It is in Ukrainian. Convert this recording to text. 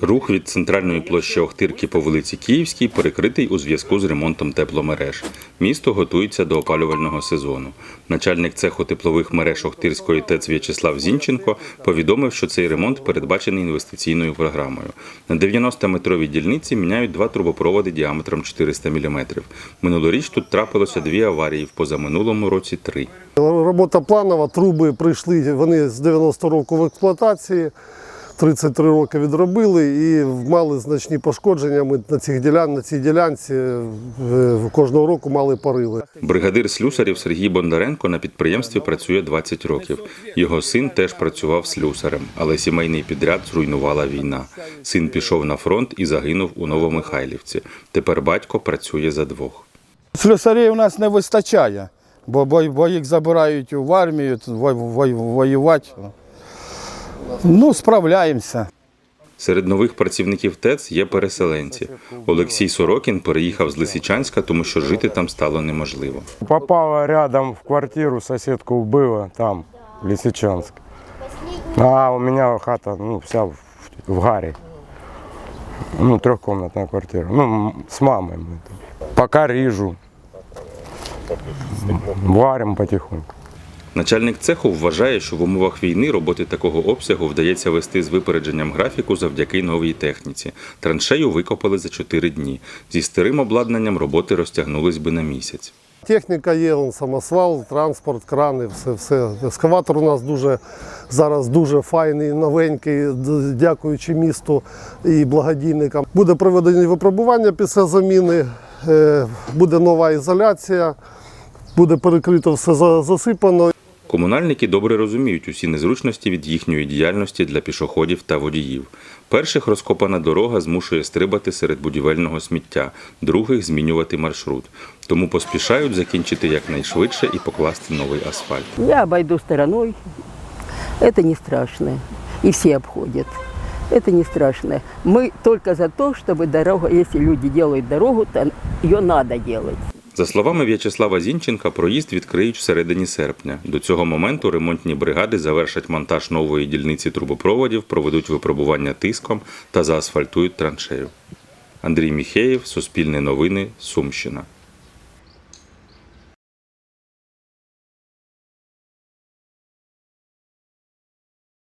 Рух від центральної площі Охтирки по вулиці Київській перекритий у зв'язку з ремонтом тепломереж. Місто готується до опалювального сезону. Начальник цеху теплових мереж Охтирської ТЕЦ В'ячеслав Зінченко повідомив, що цей ремонт передбачений інвестиційною програмою. На 90-метровій дільниці міняють два трубопроводи діаметром 400 мм. Минулоріч тут трапилося дві аварії, в позаминулому році три. Робота планова, труби прийшли, вони з 90 року в експлуатації, 33 роки відробили і мали значні пошкодження. Ми на, цих ділян, на цій ділянці е, кожного року мали парили. Бригадир слюсарів Сергій Бондаренко на підприємстві працює 20 років. Його син теж працював слюсарем, але сімейний підряд зруйнувала війна. Син пішов на фронт і загинув у Новомихайлівці. Тепер батько працює за двох. Слюсарів у нас не вистачає, бо, бо, бо їх забирають в армію во- во- воювати. Ну, справляємося. Серед нових працівників ТЕЦ є переселенці. Олексій Сорокін переїхав з Лисичанська, тому що жити там стало неможливо. Попала рядом в квартиру, соседку убила там, в Лисичанск. А у меня хата, ну, вся в, в гаре. Ну, трехкомнатная квартира. Ну, м- с мамой мы там. Пока режу. Варим потихоньку. Начальник цеху вважає, що в умовах війни роботи такого обсягу вдається вести з випередженням графіку завдяки новій техніці. Траншею викопали за 4 дні. Зі старим обладнанням роботи розтягнулись би на місяць. Техніка є, он, самосвал, транспорт, крани, все, все. Ескаватор у нас дуже зараз дуже файний, новенький, дякуючи місту і благодійникам. Буде проведені випробування після заміни, е, буде нова ізоляція, буде перекрито все засипано. Комунальники добре розуміють усі незручності від їхньої діяльності для пішоходів та водіїв. Перших розкопана дорога змушує стрибати серед будівельного сміття, других змінювати маршрут. Тому поспішають закінчити якнайшвидше і покласти новий асфальт. Я обойду стороной. Это не страшно. И все обходят. Это не страшно. Мы только за то, чтобы дорога, если люди делают дорогу, то ее надо делать. За словами В'ячеслава Зінченка, проїзд відкриють всередині серпня. До цього моменту ремонтні бригади завершать монтаж нової дільниці трубопроводів, проведуть випробування тиском та заасфальтують траншею. Андрій Міхеєв, Суспільне новини, Сумщина.